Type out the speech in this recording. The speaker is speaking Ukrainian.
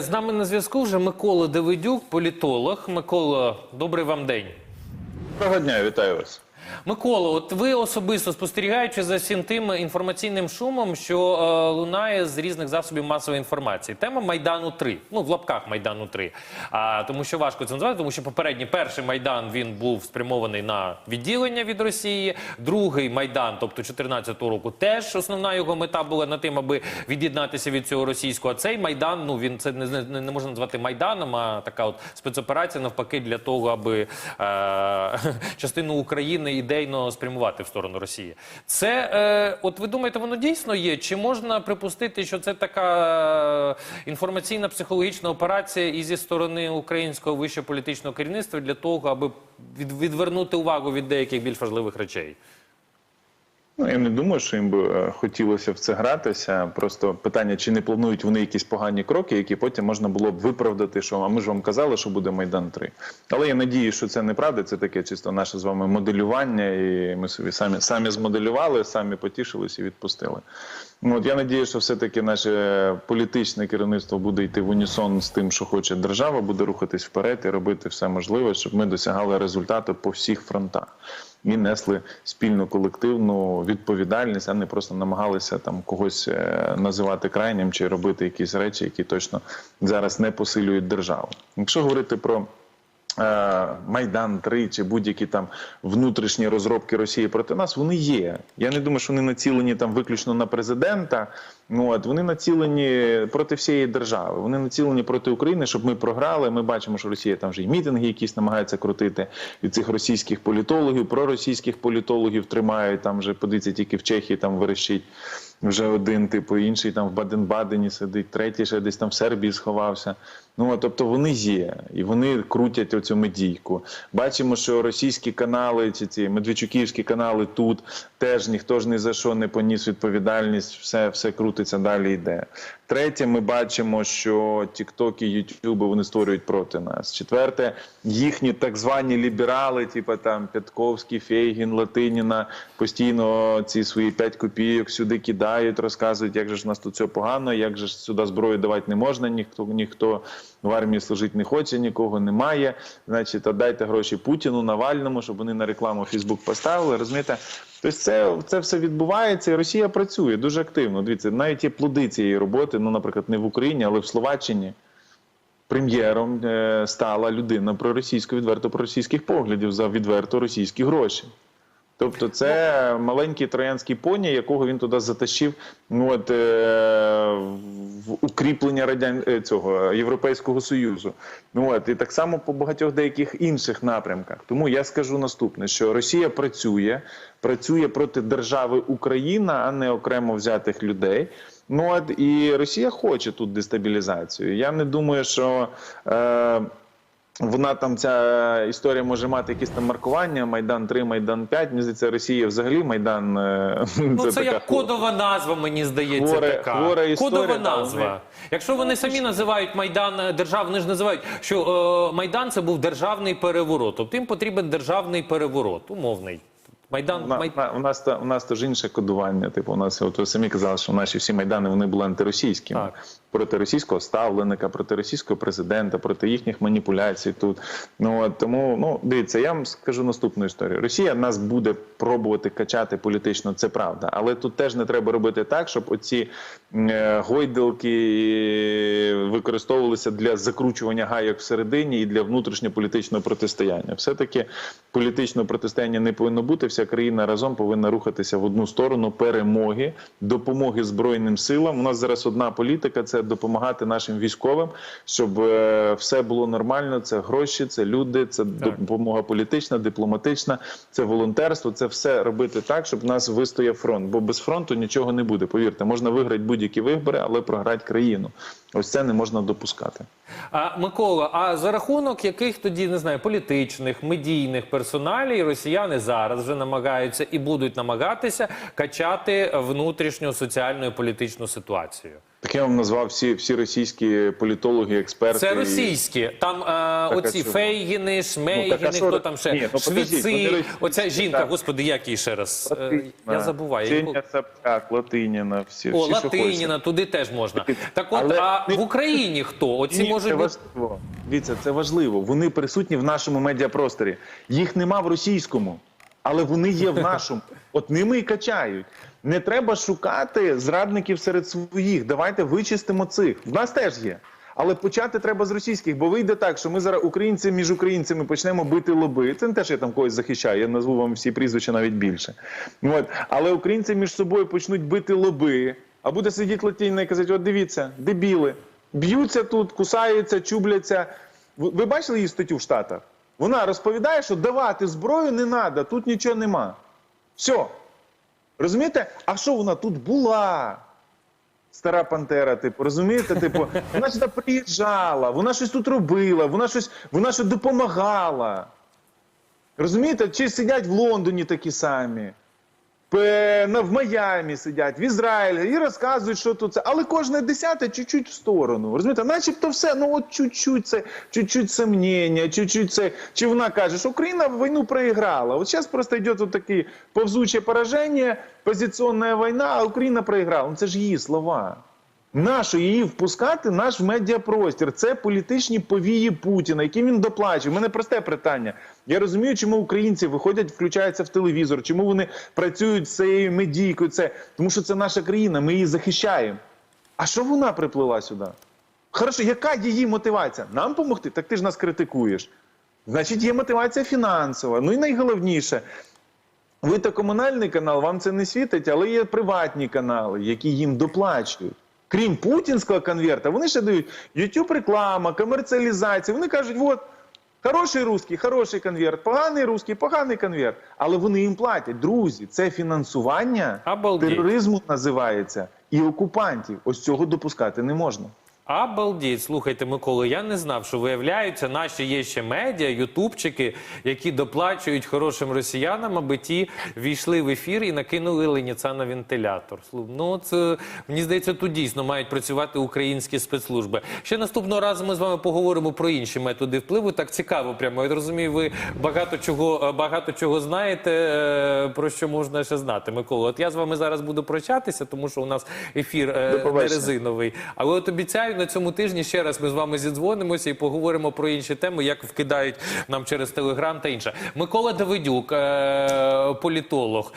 З нами на зв'язку вже Микола Давидюк, політолог. Микола, добрий вам день. Доброго дня, вітаю вас. Микола, от ви особисто спостерігаючи за всім тим інформаційним шумом, що е, лунає з різних засобів масової інформації. Тема Майдану 3 ну в лапках Майдану 3 А тому, що важко це назвати, тому що попередній перший майдан він був спрямований на відділення від Росії. Другий майдан, тобто 2014 року, теж основна його мета була на тим, аби від'єднатися від цього російського. А цей майдан, ну він це не, не, не можна назвати майданом, а така от спецоперація навпаки для того, аби е, частину України ідейно спрямувати в сторону Росії. Це е, от ви думаєте, воно дійсно є? Чи можна припустити, що це така е, інформаційна психологічна операція і зі сторони українського вищого політичного керівництва для того, аби від, відвернути увагу від деяких більш важливих речей? Ну я не думаю, що їм би е, хотілося в це гратися. Просто питання, чи не планують вони якісь погані кроки, які потім можна було б виправдати, що а ми ж вам казали, що буде Майдан 3 Але я надію, що це неправда. Це таке чисто наше з вами моделювання, і ми собі самі самі змоделювали, самі потішилися і відпустили. Ну, от я надію, що все-таки наше політичне керівництво буде йти в унісон з тим, що хоче держава, буде рухатись вперед і робити все можливе, щоб ми досягали результату по всіх фронтах і несли спільну колективну відповідальність, а не просто намагалися там когось е, називати крайнім чи робити якісь речі, які точно зараз не посилюють державу. Якщо говорити про е, Майдан 3 чи будь-які там внутрішні розробки Росії проти нас, вони є. Я не думаю, що вони націлені там виключно на президента. Ну от вони націлені проти всієї держави. Вони націлені проти України, щоб ми програли. Ми бачимо, що Росія там вже і мітинги якісь намагається крутити від цих російських політологів, проросійських політологів тримають. Там вже подивіться, тільки в Чехії там верещить вже один, типу, інший там в Баден-Бадені сидить, третій ще десь там в Сербії сховався. Ну тобто вони є, і вони крутять оцю медійку. Бачимо, що російські канали, чи ці медведчуківські канали тут теж ніхто ж ні за що не поніс відповідальність, все, все крутиться далі йде. Третє, ми бачимо, що TikTok і YouTube вони створюють проти нас. Четверте, їхні так звані ліберали, типу там Пятковський, Фейгін, Латиніна, постійно ці свої 5 копійок сюди кидають, розказують, як же ж у нас тут все погано, як же ж сюди зброю давати не можна, ніхто ніхто в армії служити не хоче, нікого немає. Значить, дайте гроші Путіну, Навальному, щоб вони на рекламу Фейсбук поставили. Розумієте? Тобто це, це все відбувається, і Росія працює дуже активно. Дивіться, навіть є плоди цієї роботи, ну, наприклад, не в Україні, але в Словаччині. Прем'єром е, стала людина проросійсько відверто проросійських поглядів за відверто російські гроші. Тобто, це маленький троянський поні, якого він туди затащив ну, от, е, в укріплення радян... е, цього Європейського Союзу. Ну, от, і так само по багатьох деяких інших напрямках. Тому я скажу наступне: що Росія працює, працює проти держави Україна, а не окремо взятих людей. Ну от і Росія хоче тут дестабілізацію. Я не думаю, що. Е, вона там ця історія може мати якісь там маркування. Майдан 3, Майдан 5. Мені здається, Росія взагалі Майдан е, Ну, це, така як кодова назва, мені здається, Хвора- така. хвора історія, кодова та, назва. вони- Якщо вони самі називають Майдан е, держав, вони ж називають, що е, Майдан це був державний переворот. Тобто їм потрібен державний переворот, умовний. Майдан На, Май... у нас та у нас теж інше кодування. Типу, у нас от ви самі казали, що наші всі майдани вони були антиросійськими Так. проти російського ставленика, проти російського президента, проти їхніх маніпуляцій тут. Ну от тому ну дивіться, я вам скажу наступну історію. Росія нас буде пробувати качати політично, це правда, але тут теж не треба робити так, щоб оці е, гойдалки використовувалися для закручування гайок всередині і для внутрішньополітичного протистояння. Все таки політичного протистояння не повинно бути. Вся країна разом повинна рухатися в одну сторону перемоги, допомоги збройним силам. У нас зараз одна політика це допомагати нашим військовим, щоб е, все було нормально. Це гроші, це люди, це допомога політична, дипломатична, це волонтерство. Це все робити так, щоб в нас вистояв фронт. Бо без фронту нічого не буде. Повірте, можна виграти будь-які вибори, але програти країну. Ось це не можна допускати. А Микола, а за рахунок яких тоді не знаю політичних, медійних персоналій росіяни зараз вже намагаються і будуть намагатися качати внутрішню соціальну і політичну ситуацію? Так я вам назвав всі, всі російські політологи, експерти. Це російські. Там е, а оці чого? Фейгіни, Ну, Шмейгіни, а що хто там ще? Ні, ну, вони російські, Оця жінка, так. господи, як її ще раз? Е, Я забуваю. Ксенія Собчак, Латиніна, всі. О, всі, що. Латиніна, туди теж можна. Так от, Але а в Україні хто? Оці Ні, можуть це важливо. Дивіться, це важливо. Вони присутні в нашому медіапросторі. Їх нема в російському, але вони є в нашому. От ними і качають. Не треба шукати зрадників серед своїх. Давайте вичистимо цих. В нас теж є. Але почати треба з російських, бо вийде так, що ми зараз українці між українцями почнемо бити лоби. Це не те, що я там когось захищаю, я назву вам всі прізвища навіть більше. От. Але українці між собою почнуть бити лоби, а буде сидіти Латіна і казати: от дивіться, дебіли, б'ються тут, кусаються, чубляться. Ви бачили її статтю в Штатах? Вона розповідає, що давати зброю не треба, тут нічого нема. Все. Розумієте? А що вона тут була? Стара пантера, типу, розумієте? Типу, вона сюди приїжджала, вона щось тут робила, вона щось, вона щось допомагала. Розумієте? Чи сидять в Лондоні такі самі, в Майамі сидять, в Ізраїлі і розказують, що тут це. Але кожне десяте чуть-чуть в сторону. Розумієте? Начебто все, ну от чуть-чуть це, чуть-чуть сомнення, чуть-чуть це. Чи вона каже, що Україна війну проіграла. От зараз просто йде тут таке повзуче пораження, позиційна війна, а Україна проіграла. Ну це ж її слова. Нащо її впускати в наш медіапростір? Це політичні повії Путіна, які він доплачує. У мене просте питання. Я розумію, чому українці виходять, включаються в телевізор, чому вони працюють з цією медійкою. Це тому, що це наша країна, ми її захищаємо. А що вона приплила сюди? Хорошо, яка її мотивація? Нам допомогти? Так ти ж нас критикуєш. Значить, є мотивація фінансова. Ну і найголовніше. Ви то комунальний канал, вам це не світить, але є приватні канали, які їм доплачують. Крім путінського конверта, вони ще дають YouTube реклама, комерціалізація. Вони кажуть, от, хороший русський, хороший конверт, поганий русський, поганий конверт. Але вони їм платять. Друзі, це фінансування Обалдеть. тероризму називається і окупантів. Ось цього допускати не можна. Обалдіть, слухайте, Микола, я не знав, що виявляються, наші є ще медіа, ютубчики, які доплачують хорошим росіянам, аби ті війшли в ефір і накинули леніця на вентилятор. Ну, це мені здається, тут дійсно мають працювати українські спецслужби. Ще наступного разу ми з вами поговоримо про інші методи впливу. Так цікаво, прямо я розумію, ви багато чого багато чого знаєте, е, про що можна ще знати. Микола, от я з вами зараз буду прощатися, тому що у нас ефір е, не резиновий. Але от обіцяю, на цьому тижні ще раз ми з вами зідзвонимося і поговоримо про інші теми, як вкидають нам через телеграм та інше. Микола Давидюк, е, політолог.